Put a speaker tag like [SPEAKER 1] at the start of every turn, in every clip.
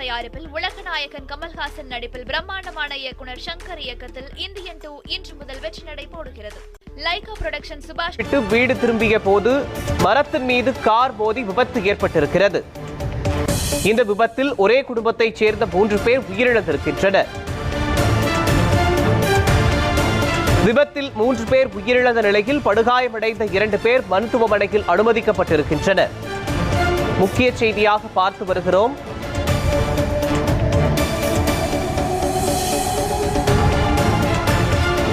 [SPEAKER 1] தயாரிப்பில் உலக நாயகன் கமல்ஹாசன் நடிப்பில் பிரம்மாண்டமான இயக்குனர் சங்கர் இயக்கத்தில் இந்தியன் டூ இன்று முதல் வெற்றி நடை போடுகிறது லைகா புரொடக்ஷன் சுபாஷ்
[SPEAKER 2] வீடு திரும்பிய போது மரத்தின் மீது கார் மோதி விபத்து ஏற்பட்டிருக்கிறது இந்த விபத்தில் ஒரே குடும்பத்தைச் சேர்ந்த மூன்று பேர் உயிரிழந்திருக்கின்றனர் விபத்தில் மூன்று பேர் உயிரிழந்த நிலையில் படுகாயமடைந்த இரண்டு பேர் மருத்துவமனையில் அனுமதிக்கப்பட்டிருக்கின்றனர் முக்கிய செய்தியாக பார்த்து வருகிறோம்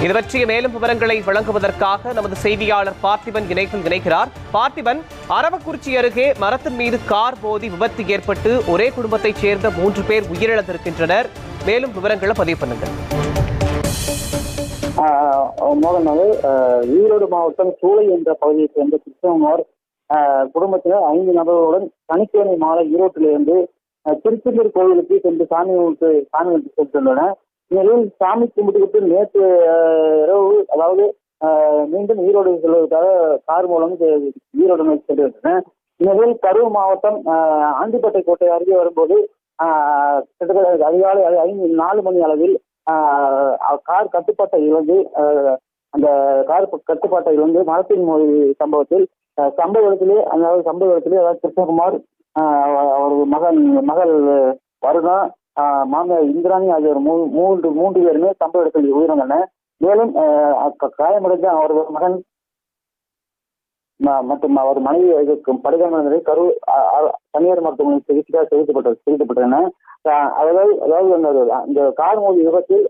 [SPEAKER 2] இது பற்றிய மேலும் விவரங்களை வழங்குவதற்காக நமது செய்தியாளர் பார்த்திபன் இணைப்பில் இணைக்கிறார் பார்த்திபன் அரவக்குறிச்சி அருகே மரத்தின் மீது கார் போதி விபத்து ஏற்பட்டு ஒரே குடும்பத்தைச் சேர்ந்த மூன்று பேர் உயிரிழந்திருக்கின்றனர் மேலும் விவரங்களை பதிவு பண்ணுங்கள்
[SPEAKER 3] ஈரோடு மாவட்டம் சூளை என்ற பகுதியைச் சேர்ந்த கிருஷ்ணகுமார் குடும்பத்தினர் ஐந்து நபர்களுடன் சனிக்கிழமை மாலை ஈரோட்டிலிருந்து திருச்செந்தூர் கோவிலுக்கு சென்று சாமி சாமி சென்றுள்ளனர் இந்நிலையில் சாமி கும்பிட்டுக்கிட்டு நேற்று இரவு அதாவது மீண்டும் ஈரோடு செல்வதற்காக கார் மூலம் ஈரோடு நோக்கி சென்றிருந்தேன் இந்நிலையில் கரூர் மாவட்டம் ஆண்டிப்பேட்டை கோட்டை அருகே வரும்போது கிட்டத்தட்ட அதிகாலை ஐந்து நாலு மணி அளவில் கார் கட்டுப்பாட்டை இழந்து அந்த கார் கட்டுப்பாட்டை இழந்து மரத்தின் மொழி சம்பவத்தில் சம்பவ இடத்திலே அதாவது சம்பவ இடத்திலே அதாவது கிருஷ்ணகுமார் அவரது மகன் மகள் வருணா மாமியார் இந்திராணி ஆகியோர் மூன்று மூன்று பேருமே சம்பவ இடத்தில் உயிரிழந்தனர் மேலும் காயமடைந்த அவரது மகன் மற்றும் அவரது மனைவி படுகாயமடைந்ததை கரூர் தனியார் மருத்துவமனை சிகிச்சைக்காக தெரிவிக்கப்பட்ட தெரிவிக்கப்பட்டன அதாவது அதாவது அந்த கார் மோதி விபத்தில்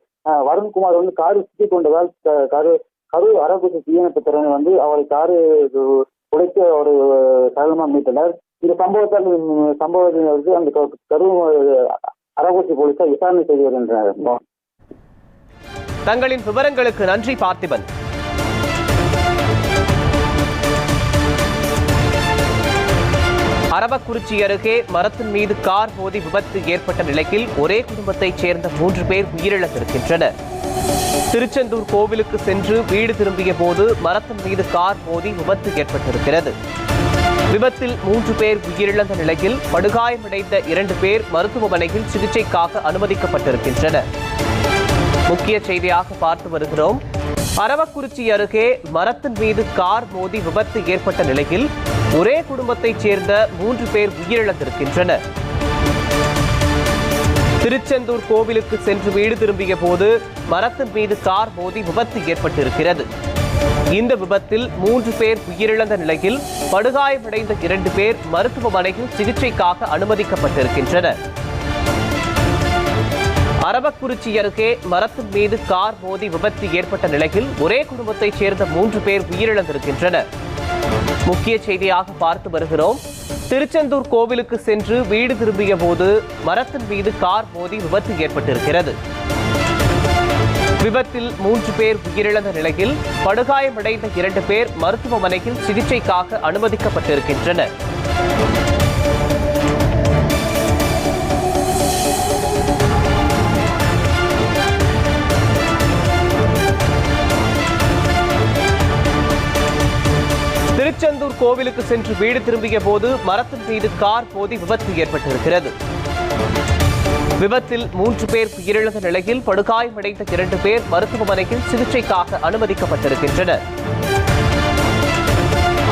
[SPEAKER 3] வருண்குமார் வந்து காரு சுற்றி கொண்டதால் கரு கரூர் அரபு தீயணைப்பு திறனை வந்து அவரை காரு உடைத்து அவர் சடலமாக மீட்டனர் இந்த சம்பவத்தால் சம்பவத்தினருக்கு அந்த கரூர் அரகோசி போலீசார் விசாரணை செய்து வருகின்றனர்
[SPEAKER 2] தங்களின் விவரங்களுக்கு நன்றி பார்த்திபன் அரவக்குறிச்சி அருகே மரத்தின் மீது கார் மோதி விபத்து ஏற்பட்ட நிலையில் ஒரே குடும்பத்தைச் சேர்ந்த மூன்று பேர் உயிரிழந்திருக்கின்றனர் திருச்செந்தூர் கோவிலுக்கு சென்று வீடு திரும்பிய போது மரத்தின் மீது கார் மோதி விபத்து ஏற்பட்டிருக்கிறது விபத்தில் மூன்று பேர் உயிரிழந்த நிலையில் படுகாயமடைந்த இரண்டு பேர் மருத்துவமனையில் சிகிச்சைக்காக அனுமதிக்கப்பட்டிருக்கின்றனர் முக்கிய செய்தியாக பார்த்து வருகிறோம் அரவக்குறிச்சி அருகே மரத்தின் மீது கார் மோதி விபத்து ஏற்பட்ட நிலையில் ஒரே குடும்பத்தைச் சேர்ந்த மூன்று பேர் உயிரிழந்திருக்கின்றனர் திருச்செந்தூர் கோவிலுக்கு சென்று வீடு திரும்பிய போது மரத்தின் மீது கார் மோதி விபத்து ஏற்பட்டிருக்கிறது இந்த விபத்தில் மூன்று பேர் உயிரிழந்த நிலையில் படுகாயமடைந்த இரண்டு பேர் மருத்துவமனையில் சிகிச்சைக்காக அனுமதிக்கப்பட்டிருக்கின்றனர் அரவக்குறிச்சி அருகே மரத்தின் மீது கார் மோதி விபத்து ஏற்பட்ட நிலையில் ஒரே குடும்பத்தைச் சேர்ந்த மூன்று பேர் உயிரிழந்திருக்கின்றனர் முக்கிய செய்தியாக பார்த்து வருகிறோம் திருச்செந்தூர் கோவிலுக்கு சென்று வீடு திரும்பிய போது மரத்தின் மீது கார் மோதி விபத்து ஏற்பட்டிருக்கிறது விபத்தில் மூன்று பேர் உயிரிழந்த நிலையில் படுகாயமடைந்த இரண்டு பேர் மருத்துவமனையில் சிகிச்சைக்காக அனுமதிக்கப்பட்டிருக்கின்றனர் திருச்செந்தூர் கோவிலுக்கு சென்று வீடு திரும்பிய போது மரத்தின் மீது கார் போதி விபத்து ஏற்பட்டிருக்கிறது விபத்தில் மூன்று பேர் உயிரிழந்த நிலையில் படுகாயமடைந்த இரண்டு பேர் மருத்துவமனையில் சிகிச்சைக்காக அனுமதிக்கப்பட்டிருக்கின்றனர்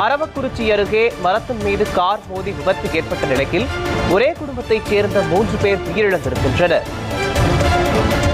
[SPEAKER 2] அரவக்குறிச்சி அருகே மரத்தின் மீது கார் மோதி விபத்து ஏற்பட்ட நிலையில் ஒரே குடும்பத்தைச் சேர்ந்த மூன்று பேர் உயிரிழந்திருக்கின்றனர்